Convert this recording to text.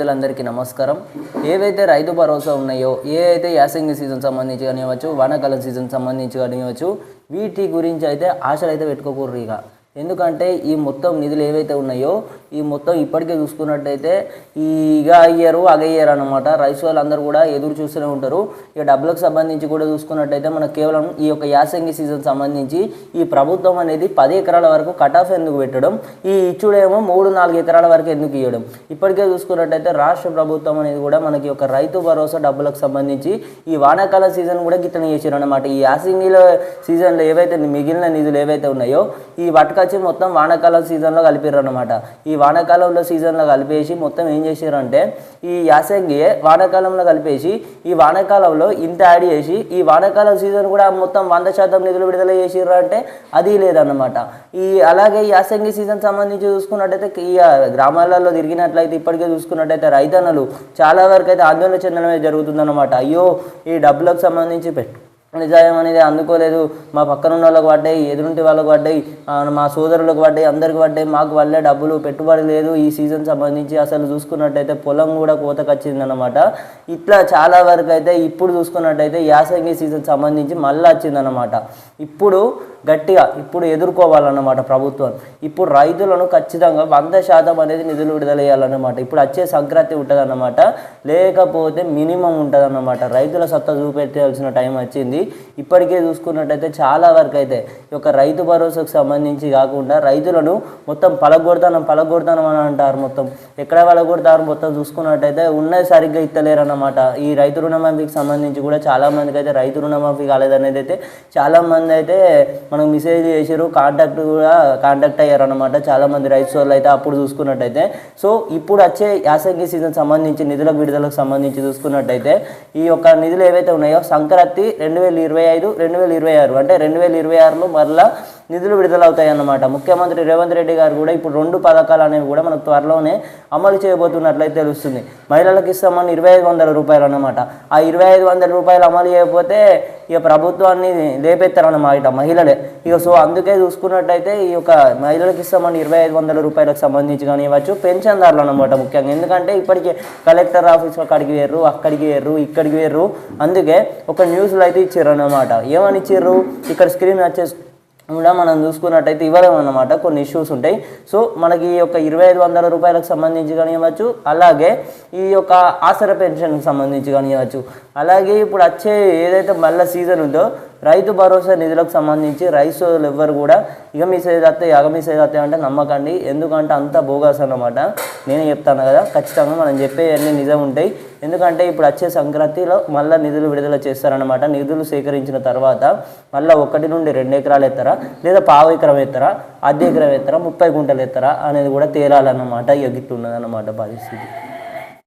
రైతులందరికీ నమస్కారం. ఏవైతే రైతు భరోసా ఉన్నాయో ఏ అయితే యాసంగి సీజన్ సంబంధించి కానివ్వచ్చు వానాకాలం సీజన్ సంబంధించి కానివ్వచ్చు వీటి గురించి అయితే ఆశలు అయితే పెట్టుకోకూడదు ఇక. ఎందుకంటే ఈ మొత్తం నిధులు ఏవైతే ఉన్నాయో ఈ మొత్తం ఇప్పటికే చూసుకున్నట్టయితే ఈ ఇక అయ్యారు అగయ్యారు అనమాట రైతు వాళ్ళందరూ కూడా ఎదురు చూస్తూనే ఉంటారు. ఇక డబ్బులకు సంబంధించి కూడా చూసుకున్నట్టయితే మనకు కేవలం ఈ యొక్క యాసంగి సీజన్ సంబంధించి ఈ ప్రభుత్వం అనేది పది ఎకరాల వరకు కట్ ఆఫ్ ఎందుకు పెట్టడం ఈ ఇచ్చుడేమో మూడు నాలుగు ఎకరాల వరకు ఎందుకు ఇవ్వడం ఇప్పటికే చూసుకున్నట్టయితే రాష్ట్ర ప్రభుత్వం అనేది కూడా మనకి ఒక రైతు భరోసా డబ్బులకు సంబంధించి ఈ వానాకాల సీజన్ కూడా గిట్టని చేసారు అనమాట ఈ యాసంగిలో సీజన్లో ఏవైతే మిగిలిన నిధులు ఏవైతే ఉన్నాయో ఈ వచ్చి మొత్తం వానాకాలం సీజన్లో కలిపారు అనమాట ఈ వానాకాలంలో సీజన్లో కలిపేసి మొత్తం ఏం చేశారంటే ఈ యాసంగి వానాకాలంలో కలిపేసి ఈ వానాకాలంలో ఇంత యాడ్ చేసి ఈ వానాకాలం సీజన్ కూడా మొత్తం వంద శాతం నిధులు విడుదల చేసిర్రు అంటే అది లేదన్నమాట. ఈ అలాగే ఈ యాసంగి సీజన్ సంబంధించి చూసుకున్నట్టయితే ఈ గ్రామాలలో తిరిగినట్లయితే ఇప్పటికే చూసుకున్నట్టయితే రైతన్నలు చాలా వరకు అయితే ఆందోళన చెందడమే జరుగుతుందన్నమాట. అయ్యో ఈ డబ్బులకు సంబంధించి పెట్టు నిజాయం అనేది అందుకోలేదు. మా పక్కన ఉన్న వాళ్ళకి పడ్డాయి ఎదురుంటి వాళ్ళకి పడ్డాయి మా సోదరులకు పడ్డాయి అందరికి పడ్డాయి. మాకు వల్లే డబ్బులు పెట్టుబడి లేదు. ఈ సీజన్ సంబంధించి అసలు చూసుకున్నట్టయితే పొలం కూడా కోతకు వచ్చిందనమాట ఇట్లా చాలా వరకు అయితే ఇప్పుడు చూసుకున్నట్టయితే యాసంగి సీజన్ సంబంధించి మళ్ళీ వచ్చిందనమాట ఇప్పుడు గట్టిగా ఇప్పుడు ఎదుర్కోవాలన్నమాట ప్రభుత్వం. ఇప్పుడు రైతులను ఖచ్చితంగా వంద శాతం అనేది నిధులు విడుదల చేయాలన్నమాట. ఇప్పుడు వచ్చే సంక్రాంతి ఉంటుందన్నమాట. లేకపోతే మినిమం ఉంటుందన్నమాట. రైతుల సత్తా చూపెట్టాల్సిన టైం వచ్చింది. ఇప్పటికే చూసుకున్నట్టయితే చాలా వరకు అయితే యొక్క రైతు భరోసాకు సంబంధించి కాకుండా రైతులను మొత్తం పలగొడతానం పలగొడతానం అని అంటారు మొత్తం. ఎక్కడ పలగొడతారు మొత్తం చూసుకున్నట్టయితే ఉన్నది సరిగ్గా ఇస్తలేరు అన్నమాట ఈ రైతు రుణమాఫీకి సంబంధించి కూడా చాలామందికి అయితే రైతు రుణమాఫీ కాలేదనేది అయితే చాలామంది అయితే మనకు మెసేజ్ చేసారు కాంటాక్ట్ కూడా కాంటాక్ట్ అయ్యారు అనమాట చాలామంది రైతు వాళ్ళు అయితే అప్పుడు చూసుకున్నట్టయితే. సో ఇప్పుడు వచ్చే యాసంగి సీజన్ సంబంధించి నిధుల విడుదలకు సంబంధించి చూసుకున్నట్టయితే ఈ యొక్క నిధులు ఏవైతే ఉన్నాయో సంక్రాంతి రెండు వేల ఇరవై ఐదు రెండు వేల ఇరవై ఆరు అంటే రెండు వేల ఇరవై ఆరులో వల్ల నిధులు విడుదలవుతాయి అన్నమాట ముఖ్యమంత్రి రేవంత్ రెడ్డి గారు కూడా ఇప్పుడు రెండు పథకాలు అనేవి కూడా మనకు త్వరలోనే అమలు చేయబోతున్నట్లయితే తెలుస్తుంది. మహిళలకు ఇస్తామని ఇరవై ఐదు వందల రూపాయలు అన్నమాట. ఆ ఇరవై ఐదు వందల రూపాయలు అమలు చేయకపోతే ఇక ప్రభుత్వాన్ని లేపెత్తారన్నమాట మహిళలే. ఇక సో అందుకే చూసుకున్నట్టయితే ఈ యొక్క మహిళలకు ఇస్తామని ఇరవై ఐదు వందల రూపాయలకు సంబంధించి కానివ్వచ్చు పెన్షన్దారులు అనమాట ముఖ్యంగా. ఎందుకంటే ఇప్పటికే కలెక్టర్ ఆఫీస్ అక్కడికి వేర్రు అక్కడికి వేర్రు ఇక్కడికి వేర్రు. అందుకే ఒక న్యూస్లో అయితే ఇచ్చారు అన్నమాట. ఏమని ఇచ్చారు ఇక్కడ స్క్రీన్ వచ్చేసి కూడా మనం చూసుకున్నట్టయితే ఇవ్వలేమన్నమాట. కొన్ని ఇష్యూస్ ఉంటాయి. సో మనకి ఈ యొక్క ఇరవై ఐదు వందల రూపాయలకు సంబంధించి కానివ్వచ్చు అలాగే ఈ యొక్క ఆసర పెన్షన్కి సంబంధించి కానివ్వచ్చు అలాగే ఇప్పుడు వచ్చే ఏదైతే మళ్ళీ సీజన్ ఉందో రైతు భరోసా నిధులకు సంబంధించి రైస్ ఎవ్వరు కూడా ఇక మీ సేదత్తే ఇక మీ సేదత్తే అంటే నమ్మకండి. ఎందుకంటే అంత బోగస్ అన్నమాట. నేనే చెప్తాను కదా ఖచ్చితంగా మనం చెప్పేవన్నీ నిజం ఉంటాయి. ఎందుకంటే ఇప్పుడు వచ్చే సంక్రాంతిలో మళ్ళీ నిధులు విడుదల చేస్తారనమాట నిధులు సేకరించిన తర్వాత మళ్ళీ ఒకటి నుండి రెండు ఎకరాలు ఎత్తారా? లేదా పావు ఎకరం ఎత్తారా? అర్ధ ఎకరం ఎత్తారా? ముప్పై గుంటలు ఎత్తారా? అనేది కూడా తేలాలన్నమాట. ఇక పరిస్థితి.